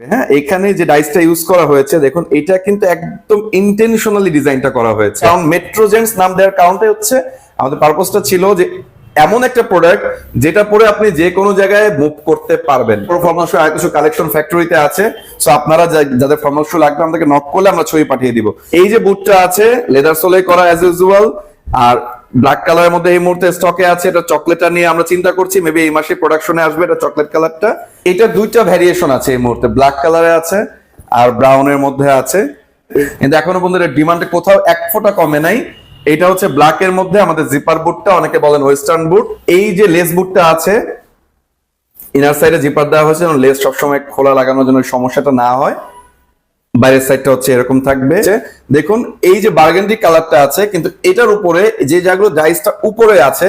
হ্যাঁ এখানে যে ডাইসটা ইউজ করা হয়েছে দেখুন এটা কিন্তু একদম ইন্টেনশনালি ডিজাইনটা করা হয়েছে। কারণ মেট্রোজেন্স নাম দেওয়ার কারণটা হচ্ছে আমাদের পারপোজটা ছিল যে এমন একটা প্রোডাক্ট যেটা পরে আপনি যে কোনো জায়গায় মুভ করতে পারবেন। ফর্মাল শু আর কিছু কালেকশন ফ্যাক্টরিতে আছে সো আপনারা যাদের ফর্মাল শু লাগবে আমাদেরকে নক করলে আমরা ছবি পাঠিয়ে দিব। এই যে বুটটা আছে লেদার সোলে করা অ্যাজ ইউজুয়াল আর ব্ল্যাক কালারের মধ্যে এই মুহূর্তে স্টকে আছে, এটা চকলেটটা নিয়ে আমরা চিন্তা করছি মেবি এই মাসে প্রোডাকশনে আসবে এটা চকলেট কালারটা এটা দুইটা ভ্যারিয়েশন আছে এই মুহূর্তে ব্ল্যাক কালারে আছে আর ব্রাউনের মধ্যে আছে। কিন্তু এখনও পর্যন্ত ডিমান্ডে কোথাও এক ফোঁটা কমে নাই। এটা হচ্ছে ব্ল্যাক এর মধ্যে আমাদের জিপার বুটটা অনেকে বলেন ওয়েস্টার্ন বুট এই যে লেস বুটটা আছে ইনার সাইডে জিপার দেওয়া হয়েছে লেস সবসময় খোলা লাগানোর জন্য সমস্যাটা না হয়। বাইরের সাইডটা হচ্ছে এরকম থাকবে। দেখুন, এই যে বার্গেন্ডি কালারটা আছে, কিন্তু এটার উপরে যে জায়গাগুলো ডাইসটা উপরে আছে,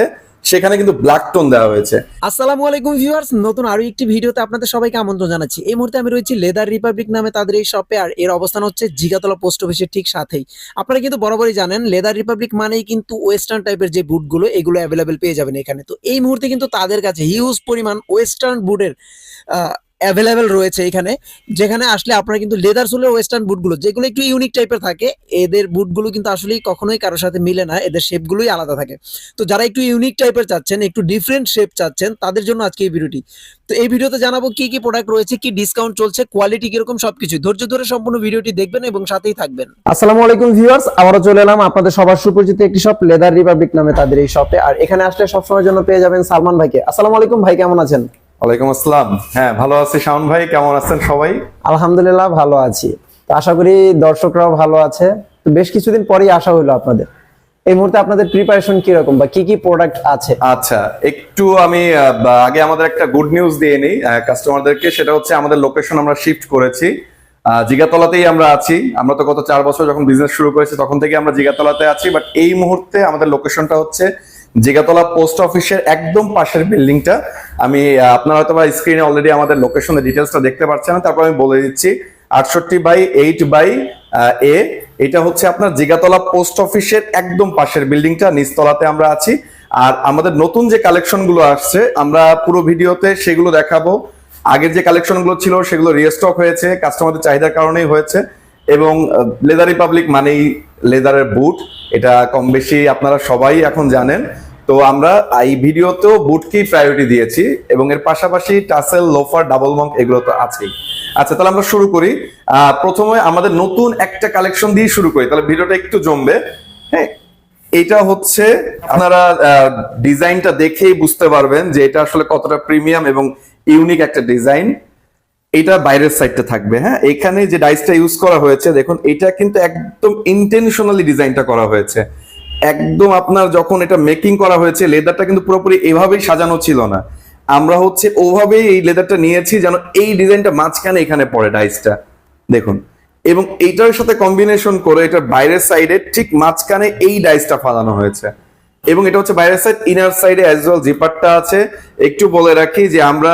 সেখানে কিন্তু ব্ল্যাক টোন দেওয়া হয়েছে। আসসালামু আলাইকুম ভিউয়ার্স নতুন আরও একটি ভিডিওতে আপনাদের সবাইকে আমন্ত্রণ জানাচ্ছি। এই মুহূর্তে আমি রয়েছি লেদার রিপাবলিক নামে তাদের এই শপে আর এর অবস্থান হচ্ছে জিগাতলা পোস্ট অফিসের ঠিক সাথেই। আপনারা কিন্তু বরাবরই জানেন লেদার রিপাবলিক মানেই কিন্তু ওয়েস্টার্ন টাইপের যে বুটগুলো এগুলো অ্যাভেলেবেল পেয়ে যাবেন এখানে। তো এই মুহূর্তে কিন্তু তাদের কাছে হিউজ পরিমাণ ওয়েস্টার্ন বুটের অ্যাভেলেবেল রয়েছে এখানে, যেখানে আসলে আপনারা কিন্তু লেদার সোলের ওয়েস্টার্ন বুটগুলো যেগুলো একটু ইউনিক টাইপের থাকে, এদের বুটগুলো কিন্তু আসলেই কখনোই কারোর সাথে মিলে না, এদের শেপগুলোই আলাদা থাকে। তো যারা একটু ইউনিক টাইপের চাচ্ছেন, একটু ডিফারেন্ট শেপ চাচ্ছেন, তাদের জন্য আজকে এই ভিডিওটি তো এই ভিডিওতে জানাব কি কি প্রোডাক্ট রয়েছে, কি ডিসকাউন্ট চলছে কোয়ালিটি কীরকম সবকিছু। ধৈর্য ধরে সম্পূর্ণ ভিডিওটি দেখবেন এবং সাথেই থাকবেন। আসসালামু আলাইকুম ভিউয়ার্স আবারও চলে এলাম আপনাদের সবার সুপরিচিত একটি শপ লেদার রিপাবলিক নামে তাদের এই শপে আর এখানে আসলে সবসময়ের জন্য পেয়ে যাবেন সালমান ভাইকে। আসসালামু আলাইকুম ভাই, কেমন আছেন? ওয়ালাইকুম আসসালাম। হ্যাঁ ভালো আছি শাওন ভাই কেমন আছেন সবাই? আলহামদুলিল্লাহ ভালো আছি। তো আশা করি দর্শকরাও ভালো আছে। তো বেশ কিছুদিন পরেই আসা হলো আপনাদের। এই মুহূর্তে আপনাদের প্রিপারেশন বা কি কি প্রোডাক্ট আছে? আচ্ছা একটু আমি আগে আমাদের একটা গুড নিউজ দিয়ে নিই কাস্টমারদেরকে সেটা হচ্ছে আমাদের লোকেশন আমরা শিফট করেছি। জিগাতলাতেই আমরা আছি। আমরা তো গত চার বছর যখন বিজনেস শুরু করেছি তখন থেকে আমরা জিগাতলাতে আছি। বাট এই মুহূর্তে আমাদের লোকেশনটা হচ্ছে জিগাতলা পোস্ট অফিসের একদম পাশের বিল্ডিংটা। আমি আপনারা হয়তো বা স্ক্রিনে অলরেডি আমাদের লোকেশনের ডিটেলসটা দেখতে পাচ্ছেন না, তারপর আমি বলে দিচ্ছি, আটষট্টি বাই এইট বাই এ এটা হচ্ছে আপনার জিগাতলা পোস্ট অফিসের একদম পাশের বিল্ডিংটা, নিচতলাতে আমরা আছি। আর আমাদের নতুন যে কালেকশনগুলো আসছে, আমরা পুরো ভিডিওতে সেগুলো দেখাবো। আগের যে কালেকশনগুলো ছিল, সেগুলো রিস্টক হয়েছে কাস্টমারদের চাহিদার কারণেই হয়েছে। এবং লেদার রিপাবলিক মানেই লেদারের বুট এটা কম বেশি আপনারা সবাই এখন জানেন। তো আমরা এই ভিডিওতেও বুটকেই প্রায়োরিটি দিয়েছি এবং এর পাশাপাশি টাসেল লোফার ডাবল মঙ্ক এগুলো তো আছেই। আচ্ছা তাহলে আমরা শুরু করি। প্রথমে আমাদের নতুন একটা কালেকশন দিয়ে শুরু করি। তাহলে ভিডিওটা একটু জমবে। হ্যাঁ এটা হচ্ছে, আপনারা ডিজাইনটা দেখেই বুঝতে পারবেন যে এটা আসলে কতটা প্রিমিয়াম এবং ইউনিক একটা ডিজাইন এটা বাইরের সাইডটা থাকবে হ্যাঁ? এখানে যে ডাইসটা ইউজ করা হয়েছে, দেখুন, এটা কিন্তু একদম ইন্টেনশনালি ডিজাইনটা করা হয়েছে। একদম আপনার যখন এটা মেকিং করা হয়েছে লেদারটা কিন্তু পুরোপুরি এভাবেই সাজানো ছিল না। আমরা হচ্ছে ওভাবেই এই লেদারটা নিয়েছি যেন এই ডিজাইনটা মাঝখানে এখানে পড়ে ডাইসটা দেখুন, এবং এইটার সাথে কম্বিনেশন করে এটার বাইরের সাইডে ঠিক মাঝখানে এই ডাইসটা ফালানো হয়েছে। এবং এটা হচ্ছে বাইরের সাইড ইনার সাইডে অ্যাজ ওয়েল জিপারটা আছে। একটু বলে রাখি যে আমরা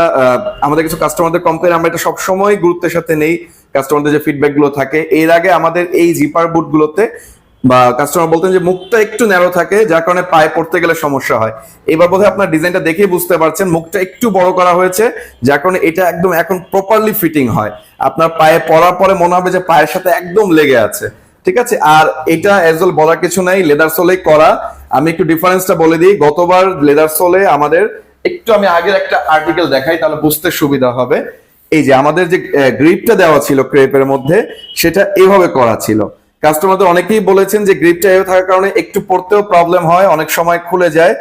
আমাদের কিছু কাস্টমারদের কমপ্লেন আমরা এটা সবসময় গুরুত্বের সাথে নেই। কাস্টমারদের যে ফিডব্যাকগুলো থাকে, এর আগে আমাদের এই জিপার বুট গুলোতে বা কাস্টমার বলতেন যে মুখটা একটু ন্যারো থাকে, যার কারণে পায়ে পড়তে গেলে সমস্যা হয়। এবার বোধহয় আপনার ডিজাইনটা দেখেই বুঝতে পারছেন, মুখটা একটু বড় করা হয়েছে, যার কারণে এটা একদম এখন প্রপারলি ফিটিং হয়। আপনার পায়ে পরার পরে মনে হবে যে পায়ের সাথে একদম লেগে আছে। ঠিক আছে? আর এটা অ্যাজ ওয়েল বলার কিছু নাই লেদার সোলেই করা। আমি একটু ডিফারেন্সটা বলে দিই। গতবার লেদার সোলে আমাদের একটু আমি আগের একটা আর্টিকেল দেখাই, তাহলে বুঝতে সুবিধা হবে। এই যে আমাদের যে গ্রিপটা দেওয়া ছিল ক্রেপের মধ্যে, সেটা এভাবে করা ছিল। কাস্টমারদের অনেকেই বলেছেন যে গ্রিপটা এভাবে থাকার কারণে একটু পড়তেও প্রবলেম হয়, অনেক সময় খুলে যায়।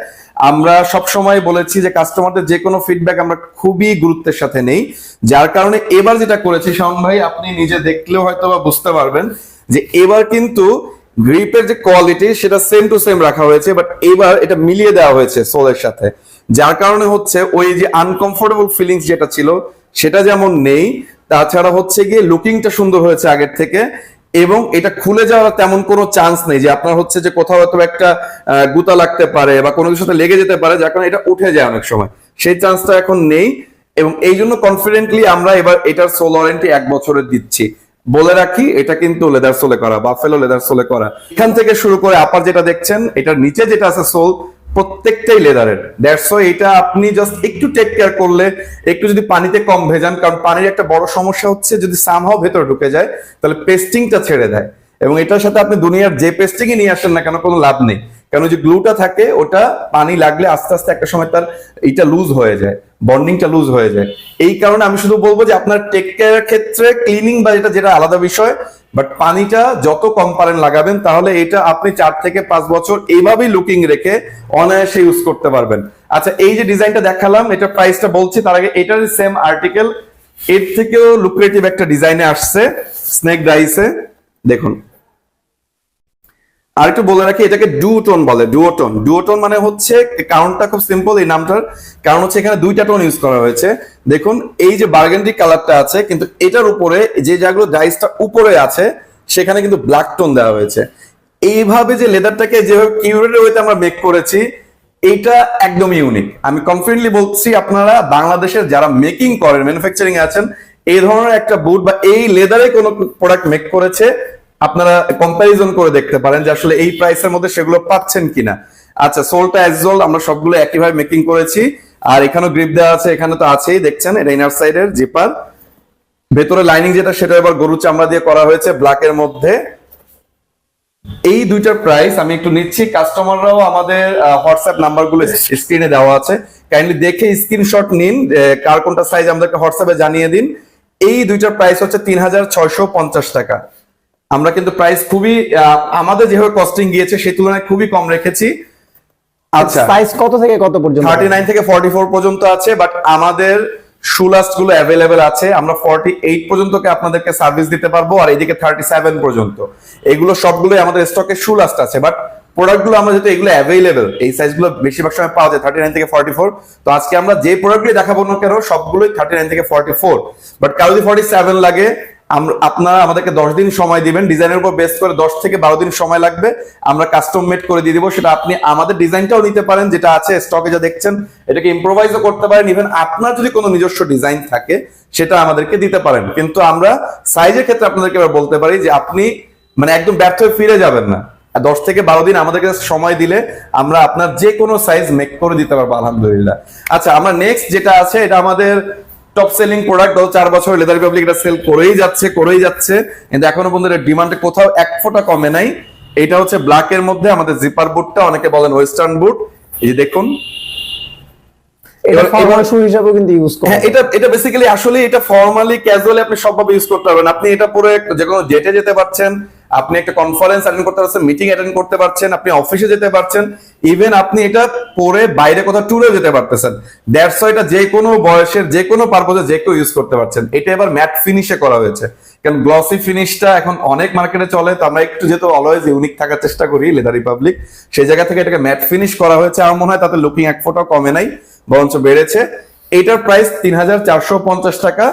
আমরা সব সময় বলেছি যে কাস্টমারদের যে কোনো ফিডব্যাক আমরা খুবই গুরুত্বের সাথে নেই। যার কারণে এবার যেটা করেছি, শাওন ভাই, আপনি নিজে দেখলেও হয়তো বা বুঝতে পারবেন যে এবার কিন্তু গ্রিপের যে কোয়ালিটি সেটা সেম টু সেম রাখা হয়েছে বাট এবার এটা মিলিয়ে দেওয়া হয়েছে সোলের সাথে। যার কারণে হচ্ছে ওই যে আনকমফোর্টেবল ফিলিংস যেটা ছিল, সেটা যেমন নেই, তাছাড়া হচ্ছে গিয়ে লুকিংটা সুন্দর হয়েছে আগের থেকে, এবং এটা খুলে যাওয়ার তেমন কোনো চান্স নেই যে আপনার হচ্ছে যে কোথাও হয়তো একটা গুতা লাগতে পারে বা কোনো কিছুতে লেগে যেতে পারে, যার কারণে এটা উঠে যায় অনেক সময়। সেই চান্সটা এখন নেই, এবং এই জন্য কনফিডেন্টলি আমরা এবার এটার সোল ওয়ারেন্টি এক বছরের দিচ্ছি। বলে রাখি, এটা কিন্তু লেদার সোলে করা বাফেলো লেদার সোলে করা। এখান থেকে শুরু করে আপার যেটা দেখছেন, এটার নিচে যেটা আছে সোল প্রত্যেকটাই লেদারের দ্যাটস এটা আপনি জাস্ট একটু টেক কেয়ার করলে, একটু যদি পানিতে কম ভেজান, কারণ পানির একটা বড় সমস্যা হচ্ছে, যদি সামহাও ভেতরে ঢুকে যায়, তাহলে পেস্টিংটা ছেড়ে দেয়। এবং এটার সাথে আপনি দুনিয়ার যে পেস্টিংই নিয়ে আসেন না কেন, কোনো লাভ নেই। কারণ যে গ্লুটা থাকে, ওটা পানি লাগলে আস্তে আস্তে একটা সময় তার এটা লুজ হয়ে যায়, বন্ডিংটা লুজ হয়ে যায়। এই কারণে আমি শুধু বলব যে আপনার টেক কেয়ারের ক্ষেত্রে ক্লিনিং বা এটা যেটা আলাদা বিষয়, বাট পানিটা যত কম পারেন লাগাবেন, তাহলে এটা আপনি চার থেকে পাঁচ বছর এইভাবেই লুকিং রেখে অনায়াসে ইউজ করতে পারবেন। আচ্ছা এই যে ডিজাইনটা দেখালাম, এটা প্রাইসটা বলছি, তার আগে এটার সেম আর্টিকেল এর থেকেও লুক্রেটিভ একটা ডিজাইনে আসছে স্নেক ডাইসে দেখুন আর একটু বলে রাখি, এটাকে ডুওটোন বলে ডুওটোন ডুওটোন মানে হচ্ছে, কারণটা খুব সিম্পল এই নামটার। কারণ হচ্ছে এখানে দুইটা টোন ইউজ করা হয়েছে। দেখুন, এই যে বার্গেন্ডি কালারটা আছে, কিন্তু এটার উপরে যে জায়গাগুলো ডাইসটা উপরে আছে, সেখানে কিন্তু ব্ল্যাক টোন দেওয়া হয়েছে। এইভাবে যে লেদারটাকে যেভাবে কিউরেটেড ওয়েতে আমরা মেক করেছি, এইটা একদম ইউনিক আমি কনফিডেন্টলি বলছি আপনারা, বাংলাদেশের যারা মেকিং করেন ম্যানুফ্যাকচারিং আছেন, এই ধরনের একটা বুট বা এই লেদারে কোনো প্রোডাক্ট মেক করেছে আপনারা কম্প্যারিজন করে দেখতে পারেন যে আসলে এই প্রাইসের মধ্যে সেগুলো পাচ্ছেন কিনা। আচ্ছা সোলটা অ্যাজল আমরা সবগুলো একইভাবে মেকিং করেছি। আর এখানেও গ্রিপ দেওয়া আছে, এখানে তো আছেই, দেখছেন? এটা ইনার সাইডের জিপার ভেতরে লাইনিং যেটা, সেটা এবার গরু চামড়া দিয়ে করা হয়েছে ব্ল্যাকের মধ্যে। এই দুইটার প্রাইস আমি একটু নিচ্ছি। কাস্টমাররাও আমাদের হোয়াটসঅ্যাপ নাম্বারগুলো স্ক্রিনে দেওয়া আছে। কাইন্ডলি দেখে স্ক্রিনশট নিন কার কোনটা সাইজ আমাদেরকে হোয়াটসঅ্যাপে জানিয়ে দিন। এই দুইটার প্রাইস হচ্ছে তিন হাজার ছয়শো পঞ্চাশ টাকা। আমরা কিন্তু প্রাইস খুবই আমাদের যেভাবে কস্টিং গিয়েছে সেই তুলনায় খুবই কম রেখেছি। আচ্ছা সাইজ কত থেকে কত পর্যন্ত? থার্টি নাইন থেকে ফর্টি ফোর পর্যন্ত আছে বাট আমাদের শুলাস্টগুলো অ্যাভেলেবেল আছে। আমরা ফর্টি এইট পর্যন্তকে আপনাদেরকে সার্ভিস দিতে পারব আর এইদিকে থার্টি সেভেন পর্যন্ত। এগুলো সবগুলোই আমাদের স্টকে শুলাস্ট আছে বাট প্রোডাক্টগুলো আমরা যেহেতু এগুলো অ্যাভেলেবেল এই সাইজগুলো বেশিরভাগ সময় পাওয়া যায় থার্টি নাইন থেকে ফর্টি ফোর তো আজকে আমরা যে প্রোডাক্টগুলি দেখাবো না কেন সবগুলোই থার্টি নাইন থেকে ফর্টি ফোর বাট কারও যদি ফর্টি সেভেন লাগে আপনারা আমাদেরকে দশ দিন সময় দিবেন, ডিজাইনের উপর বেস করে দশ থেকে বারো দিন সময় লাগবে। আমরা কাস্টম মেড করে দিয়ে দিব, সেটা আপনি আমাদের ডিজাইনটাও নিতে পারেন, যেটা আছে স্টকে যা দেখছেন, এটাকে ইম্প্রোভাইজও করতে পারেন। ইভেন আপনার যদি কোনো নিজস্ব ডিজাইন থাকে, সেটা আমাদেরকে দিতে পারেন। কিন্তু আমরা সাইজের ক্ষেত্রে আপনাদেরকে এবার বলতে পারি যে আপনি মানে একদম ব্যর্থ হয়ে ফিরে যাবেন না। দশ থেকে বারো দিন আমাদেরকে সময় দিলে আমরা আপনার যে কোনো সাইজ মেক করে দিতে পারব, আলহামদুলিল্লাহ। আচ্ছা আমরা নেক্সট যেটা আছে, এটা আমাদের টপ সেলিং প্রোডাক্ট গত চার বছর লেদার রিপাবলিক এটা সেল করেই যাচ্ছে করেই যাচ্ছে। কিন্তু এখনও পর্যন্ত ডিমান্ডে কোথাও এক ফোঁটা কমে নাই। এটা হচ্ছে ব্ল্যাক এর মধ্যে আমাদের জিপার বুটটা অনেকে বলেন ওয়েস্টার্ন বুট এই যে দেখুন। এটা হ্যাঁ এটা এটা বেসিক্যালি আসলে এটা ফর্মালি ক্যাজুয়ালি আপনি সবভাবে ইউজ করতে পারবেন। আপনি এটা পরে যে কোনো জেটে যেতে পারছেন আপনি একটা কনফারেন্স অ্যাটেন্ড করতে পারছেন মিটিং অ্যাটেন্ড করতে পারছেন, আপনি অফিসে যেতে পারছেন ইভেন আপনি এটা পরে বাইরে কোথাও ট্যুরে যেতে পারতেছেন। দ্যাটস এটা যে কোনো বয়সের, যে কোনো পারপোজে যে কেউ ইউজ করতে পারছেন। এটা এবার ম্যাট ফিনিশে করা হয়েছে। কারণ গ্লসি ফিনিশটা এখন অনেক মার্কেটে চলে, তো আমরা একটু যেহেতু অলওয়েজ ইউনিক থাকার চেষ্টা করি লেদার রিপাবলিক সেই জায়গা থেকে এটাকে ম্যাট ফিনিশ করা হয়েছে। আমার মনে হয় তাতে লুকিং এক ফোটাও কমে নাই, বরঞ্চ বেড়েছে। এটার প্রাইস তিন হাজার চারশো পঞ্চাশ টাকা।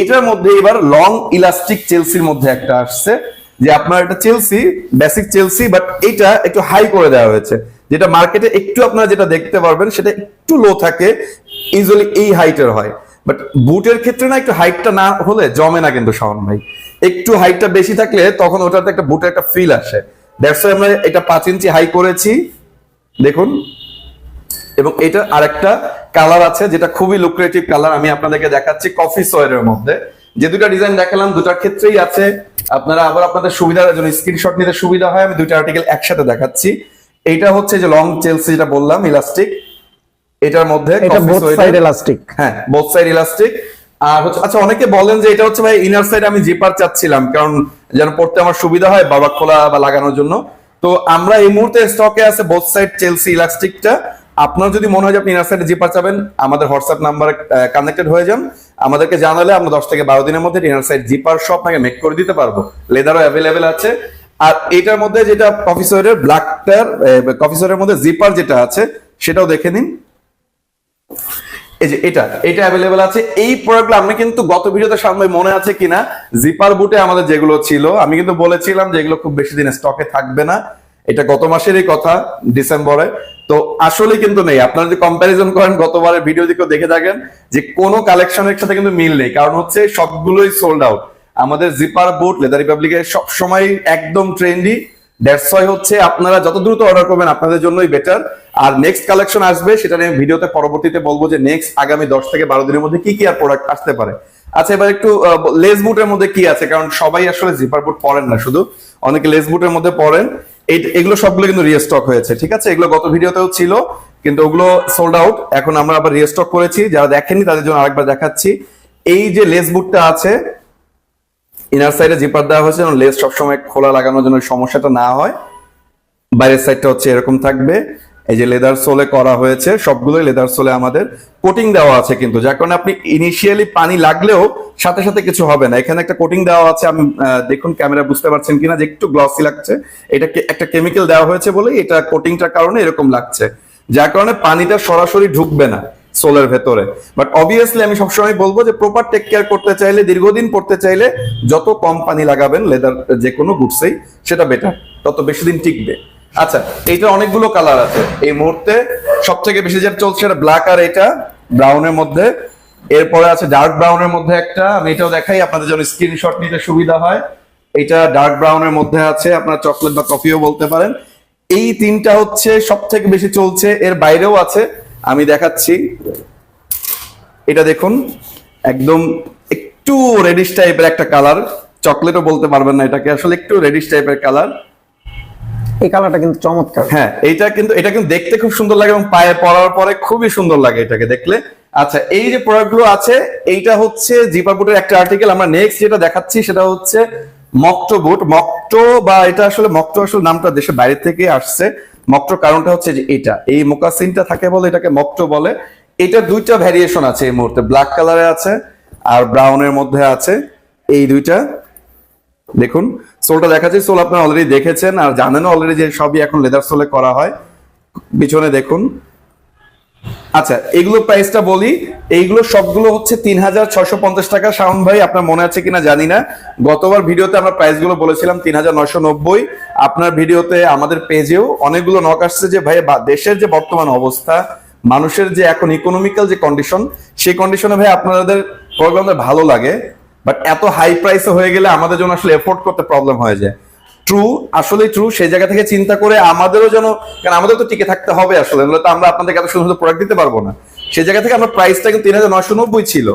এটার মধ্যে এবার লং ইলাস্টিক চেলসির মধ্যে একটা আসছে। যে আপনার এটা চেলসি বেসিক চেলসি বাট এটা একটু হাই করে দেওয়া হয়েছে। যেটা মার্কেটে একটু আপনারা যেটা দেখতে পারবেন, সেটা একটু লো থাকে ইউজুয়ালি এই হাইটের হয়। বাট বুটের ক্ষেত্রে না, একটু হাইটটা না হলে জমে না কিন্তু শাওন ভাই। একটু হাইটটা বেশি থাকলে তখন ওটাতে একটা বুটের একটা ফিল আসে। দ্যাটস আমরা এটা পাঁচ ইঞ্চি হাই করেছি। দেখুন। এবং এটা আরেকটা কালার আছে, যেটা খুবই লুক্রেটিভ কালার আমি আপনাদেরকে দেখাচ্ছি কফি সয়ের মধ্যে। যে দুটা ডিজাইন দেখালাম দুটার ক্ষেত্রেই আছে। আপনারা আবার আপনাদের সুবিধার জন্য স্ক্রিনশট নিতে সুবিধা হয়। আমি দুইটা আর্টিকেল একসাথে দেখাচ্ছি। এইটা হচ্ছে যে লং চেলসি যেটা বললাম ইলাস্টিক এটার মধ্যে এটা বোথ সাইড এলাস্টিক হ্যাঁ বোথ সাইড ইলাস্টিক আর হচ্ছে আচ্ছা অনেকে বলেন যে এটা হচ্ছে ভাই ইনার সাইড আমি জিপার চাচ্ছিলাম কারণ যেন পড়তে আমার সুবিধা হয় বাবা খোলা বা লাগানোর জন্য। তো আমরা এই মুহূর্তে স্টকে আছে বোথ সাইড চেলসি ইলাস্টিকটা আপনার যদি মনে হয় যে আপনি ইনার সাইডে জিপার চাবেন, আমাদের হোয়াটসঅ্যাপ নাম্বারে কানেক্টেড হয়ে যান। আমাদেরকে জানালে আমরা দশ থেকে বারো দিনের মধ্যে ইনার সাইড জিপার সব আপনাকে মেক করে দিতে পারব। লেদারও অ্যাভেলেবেল আছে। আর এটার মধ্যে যেটা কফিসরের ব্ল্যাকটার কফিসরের মধ্যে জিপার যেটা আছে, সেটাও দেখে নিন। এই যে এটা এটা অ্যাভেলেবেল আছে। এই প্রোডাক্টগুলো আমি কিন্তু গত ভিডিওতে সামনে মনে আছে কিনা? জিপার বুটে আমাদের যেগুলো ছিল, আমি কিন্তু বলেছিলাম যে এগুলো খুব বেশি দিন স্টকে থাকবে না। এটা গত মাসেরই কথা, ডিসেম্বরে। তো আসলে কিন্তু নেই। আপনারা যদি কম্প্যারিজন করেন, গতবারের ভিডিও দিকেও দেখে থাকেন, যে কোনো কালেকশনের সাথে কিন্তু মিল নেই। কারণ হচ্ছে সবগুলোই সোল্ড আউট আমাদের জিপার বুট লেদার রিপাবলিকের সব সময় একদম ট্রেন্ডি দ্যাটস ওয়াই হচ্ছে আপনারা যত দ্রুত অর্ডার করবেন, আপনাদের জন্যই বেটার আর নেক্সট কালেকশন আসবে, সেটা নিয়ে ভিডিওতে পরবর্তীতে বলব যে নেক্সট আগামী দশ থেকে বারো দিনের মধ্যে কি কি আর প্রোডাক্ট আসতে পারে। আচ্ছা এবার একটু লেস বুটের মধ্যে কি আছে? কারণ সবাই আসলে জিপার বুট পরেন না শুধু। অনেকে লেস বুটের মধ্যে পরেন। এগুলো সবগুলো কিন্তু রিস্টক হয়েছে, ঠিক আছে? এগুলো গত ভিডিওতেও ছিল, কিন্তু ওগুলো সোল্ড আউট এখন আমরা আবার রিস্টক করেছি, যারা দেখেননি তাদের জন্য আরেকবার দেখাচ্ছি। এই যে লেস বুটটা আছে ইনার সাইডে জিপার দেওয়া হয়েছে, যেন লেস সবসময় খোলা লাগানোর জন্য সমস্যাটা না হয়। বাইরের সাইডটা হচ্ছে এরকম থাকবে। এই যে লেদার সোলে করা হয়েছে, সবগুলোই লেদার সোলে আমাদের কোটিং দেওয়া আছে কিন্তু, যার কারণে আপনি ইনিশিয়ালি পানি লাগলেও সাথে সাথে কিছু হবে না। এখানে একটা কোটিং দেওয়া আছে, আমি দেখুন ক্যামেরা বুঝতে পারছেন কিনা যে একটু গ্লসি লাগছে। এটা একটা কেমিক্যাল দেওয়া হয়েছে বলে এটা কোটিংটার কারণে এরকম লাগছে। যার কারণে পানিটা সরাসরি ঢুকবে না সোলের ভেতরে। বাট অবভিয়াসলি আমি সবসময় বলব যে প্রপার টেক কেয়ার করতে চাইলে, দীর্ঘদিন পড়তে চাইলে যত কম পানি লাগাবেন লেদার যে কোনো গুডসেই সেটা বেটার তত বেশি দিন টিকবে। আচ্ছা এইটা অনেকগুলো কালার আছে। এই মুহূর্তে সব থেকে বেশি যেটা চলছে সেটা ব্ল্যাক আর এটা ব্রাউনের মধ্যে। এরপরে আছে ডার্ক ব্রাউনের মধ্যে একটা। আমি এটাও দেখাই, আপনাদের জন্য স্ক্রিনশট নিতে সুবিধা হয়। এটা ডার্ক ব্রাউনের মধ্যে আছে, আপনারা চকলেট বা কফিও বলতে পারেন। এই তিনটা হচ্ছে সব থেকে বেশি চলছে, এর বাইরেও আছে। আমি দেখাচ্ছি। এটা দেখুন, একদম একটু রেডিশ টাইপের একটা কালার চকলেটও বলতে পারবেন না এটাকে, আসলে একটু রেডিশ টাইপের কালার এই কালারটা কিন্তু চমৎকার। হ্যাঁ এইটা কিন্তু, এটা কিন্তু দেখতে খুব সুন্দর লাগে এবং পায়ে পরার পরে খুবই সুন্দর লাগে এটাকে দেখলে। আচ্ছা এই যে প্রোডাক্টগুলো আছে, এইটা হচ্ছে জিপার বুটের একটা আর্টিকেল আমরা নেক্সট যেটা দেখাচ্ছি সেটা হচ্ছে মক্টো বুট। মক্টো বা এটা আসলে, মক্টো আসলে নামটা দেশের বাইরে থেকে আসছে। মক্টোর কারণটা হচ্ছে যে এটা, এই মোকাসিনটা থাকে বলে এটাকে মক্টো বলে। এটা দুইটা ভ্যারিয়েশন আছে এই মুহূর্তে। ব্ল্যাক কালারে আছে আর ব্রাউনের মধ্যে আছে। এই দুইটা। দেখুন, সোলটা দেখাচ্ছি, সোল আপনারা অলরেডি দেখেছেন আর জানেনও অলরেডি যে সবই এখন লেদার সোলে করা হয়। পিছনে দেখুন। আচ্ছা এগুলো প্রাইসটা বলি, এইগুলো সবগুলো হচ্ছে তিন হাজার ছয়শো পঞ্চাশ টাকা। শাওন ভাই, আপনার মনে আছে কিনা জানি না। গতবার ভিডিওতে আমরা প্রাইসগুলো বলেছিলাম তিন হাজার নয়শো নব্বই। আপনার ভিডিওতে আমাদের পেজেও অনেকগুলো নক আসছে যে ভাই দেশের যে বর্তমান অবস্থা, মানুষের যে এখন ইকোনমিক্যাল যে কন্ডিশন সেই কন্ডিশনে ভাই আপনাদের প্রোগ্রামটা ভালো লাগে। বাট এত হাই প্রাইসে হয়ে গেলে আমাদের জন্য আসলে এফোর্ড করতে প্রবলেম হয়ে যায়। ট্রু আসলে ট্রু সেই জায়গা থেকে চিন্তা করে আমাদেরও যেন, কারণ আমাদের তো টিকে থাকতে হবে আসলে, নাহলে তো আমরা আপনাদেরকে এত সুন্দর প্রোডাক্ট দিতে পারব না। সেই জায়গা থেকে আমরা প্রাইসটা কিন্তু তিন হাজার নয়শো নব্বই ছিল।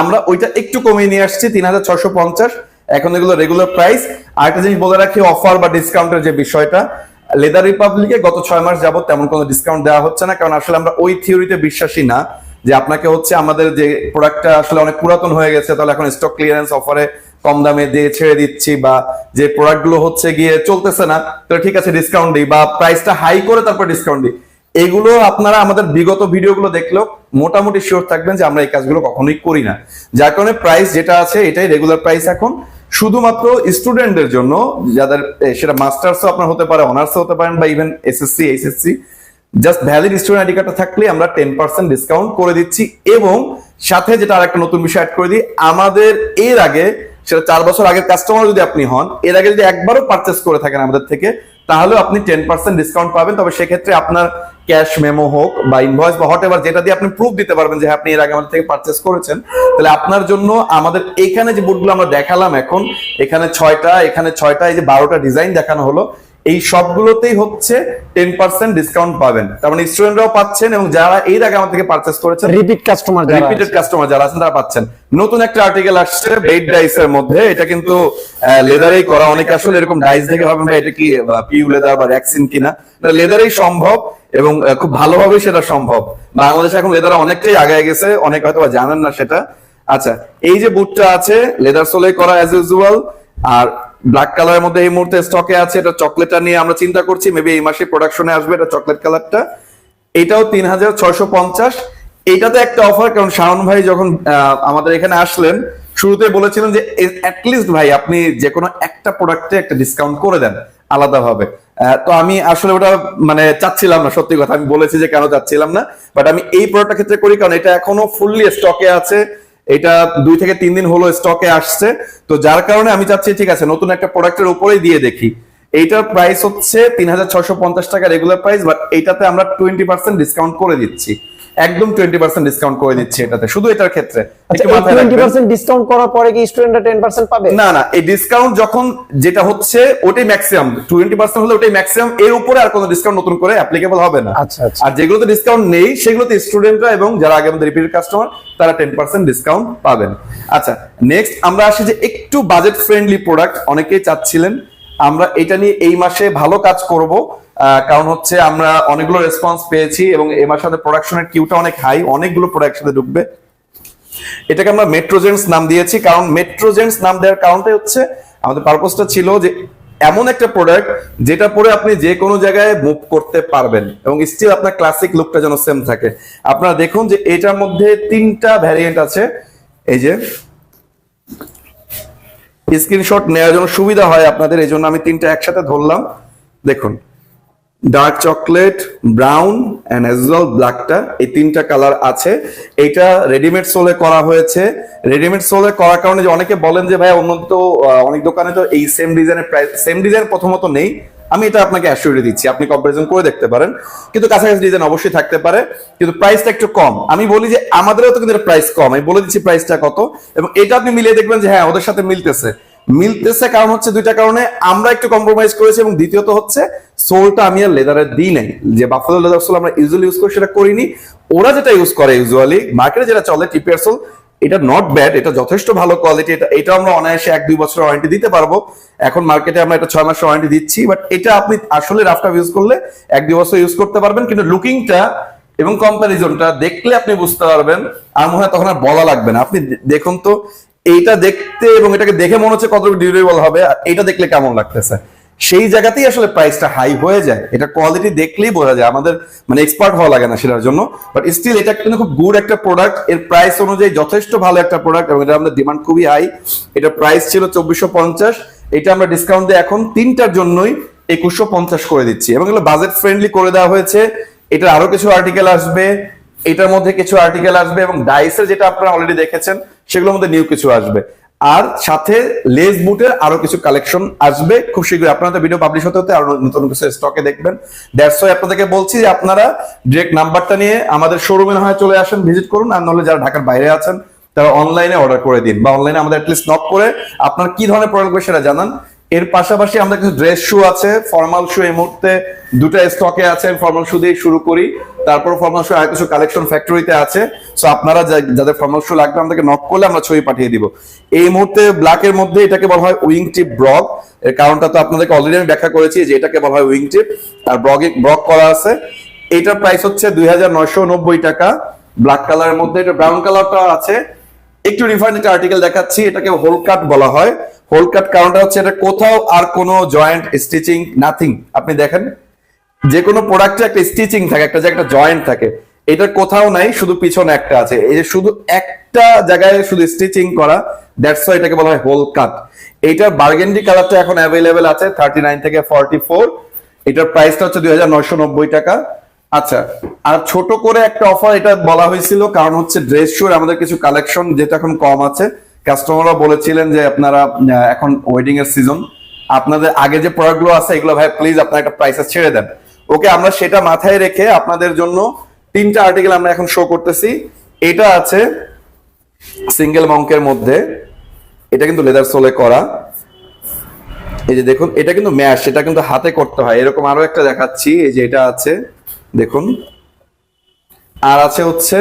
আমরা ওইটা একটু কমিয়ে নিয়ে আসছি, তিন হাজার ছশো পঞ্চাশ। এখন এগুলো রেগুলার প্রাইস আর একটা জিনিস বলে রাখি অফার বা ডিসকাউন্টের যে বিষয়টা লেদার রিপাবলিকে গত ছয় মাস যাবত তেমন কোনো ডিসকাউন্ট দেওয়া হচ্ছে না, কারণ আসলে আমরা ওই থিওরিতে বিশ্বাসী না। যে আপনাকে হচ্ছে আমাদের যে প্রোডাক্টটা আসলে অনেক পুরাতন হয়ে গেছে, তাহলে এখন স্টক ক্লিয়ারেন্স অফারে কম দামে দিয়ে ছেড়ে দিচ্ছি বা যে প্রোডাক্টগুলো হচ্ছে গিয়ে চলতেছে না তো ঠিক আছে ডিসকাউন্ট দিই বা প্রাইসটা হাই করে তারপর ডিসকাউন্ট দিই। এগুলো আপনারা আমাদের বিগত ভিডিওগুলো দেখলেও মোটামুটি শিওর থাকবেন যে আমরা এই কাজগুলো কখনোই করি না। যার কারণে প্রাইস যেটা আছে এটাই রেগুলার প্রাইস এখন। শুধুমাত্র স্টুডেন্টদের জন্য, যাদের সেটা মাস্টার্সও আপনার হতে পারে অনার্সও হতে পারেন বা even SSC HSC just valid student ID কার্ডটা থাকলে আমরা টেন পার্সেন্ট ডিসকাউন্ট করে দিচ্ছি এবং সাথে যেটা আরেকটা নতুন বিষয় অ্যাড করে দিই আমাদের এর আগে সেটা চার বছর আগের কাস্টমার যদি আপনি হন এর আগে যদি একবারও পারচেস করে থাকেন আমাদের থেকে তাহলে আপনি টেন পার্সেন্ট ডিসকাউন্ট পাবেন। তবে সেক্ষেত্রে আপনার ক্যাশ মেমো হোক বা ইনভয়েস বা হট এভার যেটা দিয়ে আপনি প্রুফ দিতে পারবেন যে হ্যাঁ, আপনি এর আগে আমাদের থেকে পারচেস করেছেন তাহলে আপনার জন্য আমাদের এখানে যে বুটগুলো আমরা দেখালাম এখন এখানে ছয়টা এখানে ছয়টা এই যে বারোটা ডিজাইন দেখানো হলো এই সবগুলোতেই হচ্ছে টেন পার্সেন্ট ডিসকাউন্ট পাবেন। তার মানে স্টুডেন্টরাও পাচ্ছেন এবং যারা এর আগে আমার থেকে পারচেস করেছেন রিপিট কাস্টমার যারা রিপিটেড কাস্টমার যারা আছেন তারা পাচ্ছেন। নতুন একটা আর্টিকেল আসছে বেড ডাইস এর মধ্যে। এটা কিন্তু লেদারেই করা অনেকে আসলে এরকম ডাইস দেখে ভাবেন ভাই এটা কি পিউ লেদার বা র্যাক্সিন কিনা? লেদারেই সম্ভব এবং খুব ভালোভাবে সেটা সম্ভব। বাংলাদেশে এখন লেদার অনেকটাই আগায় গেছে অনেক হয়তো বা জানেন না সেটা। আচ্ছা এই যে বুটটা আছে লেদার সোলে করা অ্যাজ ইউজুয়াল আর ব্ল্যাক কালারের মধ্যে এই মুহূর্তে স্টকে আছে, এটা চকলেটটা নিয়ে আমরা চিন্তা করছি মেবি এই মাসে প্রোডাকশনে আসবে এটা চকলেট কালারটা এটাও তিন হাজার ছয়শো পঞ্চাশ। এইটাতে একটা অফার কারণ শাওন ভাই যখন আমাদের এখানে আসলেন, শুরুতে বলেছিলেন যে অ্যাটলিস্ট ভাই, আপনি যে কোনো একটা প্রোডাক্টে একটা ডিসকাউন্ট করে দেন, আলাদাভাবে। তো আমি আসলে ওটা মানে চাচ্ছিলাম না, সত্যি কথা, আমি বলেছি যে কেন চাচ্ছিলাম না বাট আমি এই প্রোডাক্টটা ক্ষেত্রে করি, কারণ এটা এখনও ফুললি স্টকে আছে। এটা দুই থেকে তিন দিন হলো স্টকে আসছে। তো যার কারণে আমি চাচ্ছি, ঠিক আছে, নতুন একটা প্রোডাক্টের উপরেই দিয়ে দেখি। এইটার প্রাইস হচ্ছে তিন হাজার ছয়শো পঞ্চাশ টাকা রেগুলার প্রাইস বাট এইটাতে আমরা টোয়েন্টি পার্সেন্ট ডিসকাউন্ট করে দিচ্ছি। একদম টোয়েন্টি পার্সেন্ট ডিসকাউন্ট করে দিচ্ছি এটাতে শুধু এটার ক্ষেত্রে। আচ্ছা একটু মাথায় টোয়েন্টি পার্সেন্ট ডিসকাউন্ট করার পরে কি স্টুডেন্টরা টেন পার্সেন্ট পাবে? না না এই ডিসকাউন্ট যখন যেটা হচ্ছে ওটাই ম্যাক্সিমাম টোয়েন্টি পার্সেন্ট হলে ওটাই ম্যাক্সিমাম এর উপরে আর কোনো ডিসকাউন্ট নতুন করে অ্যাপ্লিকেবল হবে না। আচ্ছা, আচ্ছা। আর যেগুলোতে ডিসকাউন্ট নেই সেগুলোতে স্টুডেন্টরা এবং যারা আগে আমাদের কাস্টমার তারা টেন পার্সেন্ট ডিসকাউন্ট পাবেন। আচ্ছা নেক্সট আমরা আসি যে একটু বাজেট ফ্রেন্ডলি প্রোডাক্ট অনেকেই চাচ্ছিলেন আমরা এটা নিয়ে এই মাসে ভালো কাজ করব কারণ হচ্ছে আমরা অনেকগুলো রেসপন্স পেয়েছি এবং এই মাসে আমাদের প্রোডাকশনের কিউটা অনেক হাই অনেকগুলো প্রোডাক্ট সাথে ঢুকবে। এটাকে আমরা মেট্রোজেন্স নাম দিয়েছি, কারণ মেট্রোজেন্স নাম দেওয়ার কারণটাই হচ্ছে আমাদের পারপোজটা ছিল যে এমন একটা প্রোডাক্ট যেটা পরে আপনি যে কোনো জায়গায় মুভ করতে পারবেন এবং স্টিল আপনার ক্লাসিক লুকটা যেন সেম থাকে। আপনারা দেখুন যে এটার মধ্যে তিনটা ভ্যারিয়েন্ট আছে। এই যে স্ক্রিনশট নেওয়ার জন্য সুবিধা হয় আপনাদের, এই জন্য আমি তিনটা একসাথে ধরলাম। দেখুন dark chocolate brown and as well ব্ল্যাকটা এই তিনটা কালার আছে। এটা রেডিমেড সোলে করা হয়েছে। রেডিমেড সোলে করার কারণে যে অনেকে বলেন যে ভাই অন্য তো অনেক দোকানে তো এই সেম ডিজাইনের প্রাইস সেম ডিজাইন প্রথমত নেই। আমি এটা আপনাকে অ্যাসিউরিটি দিচ্ছি। আপনি কম্পারিজন করে দেখতে পারেন। কিন্তু কাছাকাছি ডিজাইন অবশ্যই থাকতে পারে। কিন্তু প্রাইসটা একটু কম। আমি বলি যে আমাদেরও তো কিন্তু প্রাইস কম। আমি বলে দিচ্ছি প্রাইসটা কত। এবং এটা আপনি মিলিয়ে দেখবেন যে হ্যাঁ ওদের সাথে মিলতেছে। মিলতেছে কারণ হচ্ছে দুইটা কারণে। আমরা একটু কম্প্রোমাইজ করেছি এবং দ্বিতীয়ত হচ্ছে সোলটা আমি আর লেদারে দিই নাই। যে বাফালো লেদার সোল আমরা ইউজুয়ালি ইউজ করি, সেটা করিনি। ওরা যেটা ইউজ করে ইউজুয়ালি মার্কেটে যেটা চলে টিপিআর সোল এটা নট ব্যাড এটা যথেষ্ট ভালো কোয়ালিটি এটা এটা আমরা অনায়াসে এক, দুই বছর ওয়ারেন্টি দিতে পারব। এখন মার্কেটে আমরা এটা ছয় মাসের ওয়ারেন্টি দিচ্ছি বাট এটা আপনি আসলে রাফটা ইউজ করলে এক, দুই বছর ইউজ করতে পারবেন, কিন্তু লুকিংটা এবং কম্পারিজনটা দেখলে আপনি বুঝতে পারবেন, আর মনে হয় তখন আর বলা লাগবে না। আপনি দেখুন তো, এইটা দেখতে এবং এটাকে দেখে মনে হচ্ছে কত ডিউরেবল হবে, আর এটা দেখলে কেমন লাগতেছে। সেই জায়গাতেই আসলে প্রাইসটা হাই হয়ে যায়। এটা কোয়ালিটি দেখলেই বোঝা যায়। আমাদের মানে এক্সপার্ট হওয়া লাগে না সেটার জন্য। বাট স্টিল এটা কিন্তু খুব গুড একটা প্রোডাক্টের প্রাইস অনুযায়ী যথেষ্ট ভালো একটা প্রোডাক্ট এবং এটা আমাদের ডিমান্ড খুবই হাই এটা প্রাইস ছিল চব্বিশশো এটা আমরা ডিসকাউন্ট দিয়ে এখন তিনটার জন্যই একুশশো পঞ্চাশ করে দিচ্ছি। এবং এগুলো বাজেট ফ্রেন্ডলি করে দেওয়া হয়েছে। এটা আরও কিছু আর্টিকেল আসবে। এটার মধ্যে কিছু আর্টিকেল আসবে এবং ডাইসের যেটা আপনারা অলরেডি দেখেছেন, সেগুলোর মধ্যে নিউ কিছু আসবে। আর সাথে লেস বুটের আরও কিছু কালেকশন আসবে। খুব শীঘ্রই আপনারা তো ভিডিও পাবলিশ হতে হতে আরও নতুন কিছু স্টকে দেখবেন। দ্যাটস ওয়াই আপনাদেরকে বলছি যে আপনারা ডিরেক্ট নাম্বারটা নিয়ে আমাদের শোরুমে হয় চলে আসেন ভিজিট করুন। আর নাহলে যারা ঢাকার বাইরে আছেন, তারা অনলাইনে অর্ডার করে দিন। বা অনলাইনে আমাদের অ্যাটলিস্ট নক করে আপনার কি ধরনের প্রোডাক্ট সেটা জানান। এর পাশাপাশি আমাদের কিছু ড্রেস শু আছে ফর্মাল শু এই মুহূর্তে দুটা স্টকে আছে ফর্মাল শু দিয়ে শুরু করি। তারপর ফর্মাল শু আর কিছু কালেকশন ফ্যাক্টরিতে আছে। সো আপনারা যাদের ফর্মাল শু লাগবে, আমাদেরকে নক করলে আমরা ছবি পাঠিয়ে দিব। এই মুহূর্তে ব্ল্যাকের মধ্যে এটাকে বলা হয় উইং টিপ ব্রক এর কারণটা তো আপনাদেরকে অলরেডি আমি ব্যাখ্যা করেছি যে এটাকে বলা হয় উইং টিপ আর ব্রক ব্রক করা আছে। এটার প্রাইস হচ্ছে দুই হাজার নয়শো নব্বই টাকা। ব্ল্যাক কালারের মধ্যে এটা ব্রাউন কালারটা আছে। একটু রিফাইন্ড আর্টিকেল দেখাচ্ছি। এটাকে হোল কাট বলা হয়। হোল কাট কারণটা হচ্ছে এটা কোথাও আর কোনো জয়েন্ট স্টিচিং নাথিং আপনি দেখেন, যে কোনো প্রোডাক্টে একটা স্টিচিং থাকে, একটা যে একটা জয়েন্ট থাকে, এটা কোথাও নাই, শুধু পিছনে একটা আছে। এই যে শুধু একটা জায়গায় শুধু স্টিচিং করা দ্যাটস ওয়াই এটাকে বলা হয় হোল কাট এইটার বার্গেন্ডি কালারটা এখন অ্যাভেলেবেল আছে থার্টি নাইন থেকে ফর্টি ফোর এটার প্রাইসটা হচ্ছে দুই হাজার নয়শো নব্বই টাকা। আচ্ছা আর ছোট করে একটা অফার এটা বলা হয়েছিল, কারণ হচ্ছে ড্রেস শোর আমাদের কিছু কালেকশন যেটা এখন কম আছে। কাস্টমাররা বলেছিলেন যে আপনারা এখন ওয়েডিং এর সিজন আপনাদের আগে যে প্রোডাক্টগুলো আছে, এগুলো ভাই প্লিজ আপনার একটা প্রাইসে ছেড়ে দেন। ওকে, আমরা সেটা মাথায় রেখে আপনাদের জন্য তিনটা আর্টিকেল আমরা এখন শো করতেছি। এটা আছে সিঙ্গেল মঙ্কের মধ্যে। এটা কিন্তু লেদার সোলে করা। এই যে দেখুন, এটা কিন্তু ম্যাশ এটা কিন্তু হাতে করতে হয়। এরকম আরও একটা দেখাচ্ছি। এই যে এটা আছে, দেখুন। আর আছে হচ্ছে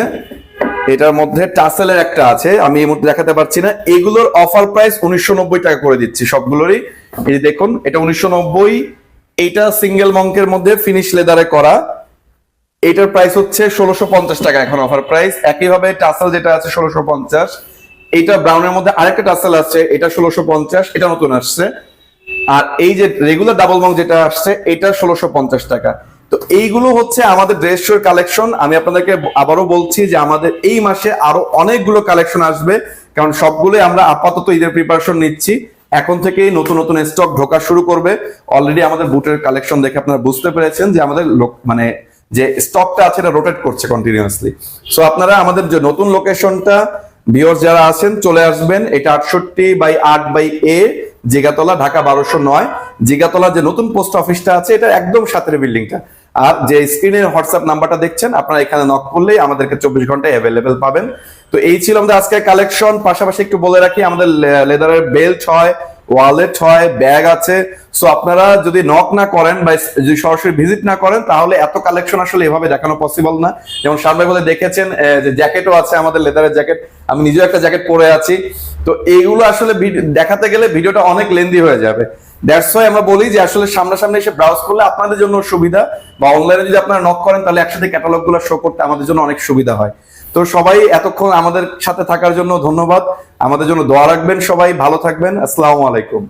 এটার মধ্যে টাসেলের একটা আছে, আমি এই মুহূর্তে দেখাতে পারছি না। এগুলোর অফার প্রাইস উনিশশো নব্বই টাকা করে দিচ্ছি সবগুলোরই। এই দেখুন, এটা উনিশশো এইটা সিঙ্গেল মঙ্কের মধ্যে ফিনিশ লেদারে করা। এটার প্রাইস হচ্ছে ষোলোশো পঞ্চাশ টাকা এখন অফার প্রাইস। একইভাবে টাসেল যেটা আছে ষোলোশো পঞ্চাশ এটা ব্রাউনের মধ্যে আরেকটা টাসেল আছে, এটা ষোলোশো পঞ্চাশ, এটা নতুন আসছে। আর এই যে রেগুলার ডাবল মং যেটা আসছে, এটা ষোলোশো পঞ্চাশ টাকা। তো এইগুলো হচ্ছে আমাদের ড্রেস শোর কালেকশন আমি আপনাদেরকে আবারও বলছি যে আমাদের এই মাসে আরও অনেকগুলো কালেকশন আসবে, কারণ সবগুলোই আমরা আপাতত ঈদের প্রিপারেশন নিচ্ছি। এখন থেকেই নতুন নতুন স্টক ঢোকা শুরু করবে। অলরেডি আমাদের বুটের কালেকশন দেখে আপনারা বুঝতে পেরেছেন যে আমাদের লোক মানে যে স্টকটা আছে এটা রোটেট করছে কন্টিনিউয়াসলি সো আপনারা আমাদের যে নতুন লোকেশনটা ভিওর যারা আছেন, চলে আসবেন। এটা আটষট্টি বাই আট বাই এ জিগাতলা, ঢাকা বারোশো নয়। জিগাতলা যে নতুন পোস্ট অফিসটা আছে, এটা একদম সাতের বিল্ডিংটা। আর যে স্ক্রিনের হোয়াটসঅ্যাপ নাম্বারটা দেখছেন, আপনারা এখানে নক করলেই আমাদেরকে চব্বিশ ঘন্টায় অ্যাভেলেবেল পাবেন। তো এই ছিল আমাদের আজকের কালেকশন পাশাপাশি একটু বলে রাখি, আমাদের লেদারের বেল্ট হয় ওয়ালেট হয় ব্যাগ আছে। সো আপনারা যদি নক না করেন বা যদি সরাসরি ভিজিট না করেন, তাহলে এত কালেকশন আসলে এভাবে দেখানো পসিবল না। যেমন সামনে বলে দেখেছেন যে জ্যাকেটও আছে, আমাদের লেদারের জ্যাকেট আমি নিজেও একটা জ্যাকেট পরে আছি। তো এইগুলো আসলে দেখাতে গেলে ভিডিওটা অনেক লেন্দি হয়ে যাবে। দ্যাটস ওয়াই আমরা বলি যে আসলে সামনাসামনি এসে ব্রাউজ করলে আপনাদের জন্য সুবিধা। বা অনলাইনে যদি আপনারা নক করেন, তাহলে একসাথে ক্যাটালগগুলো শো করতে আমাদের জন্য অনেক সুবিধা হয়। তো সবাই এতক্ষণ আমাদের সাথে থাকার জন্য ধন্যবাদ। আমাদের জন্য দোয়া রাখবেন সবাই, ভালো থাকবেন। আসসালামু আলাইকুম।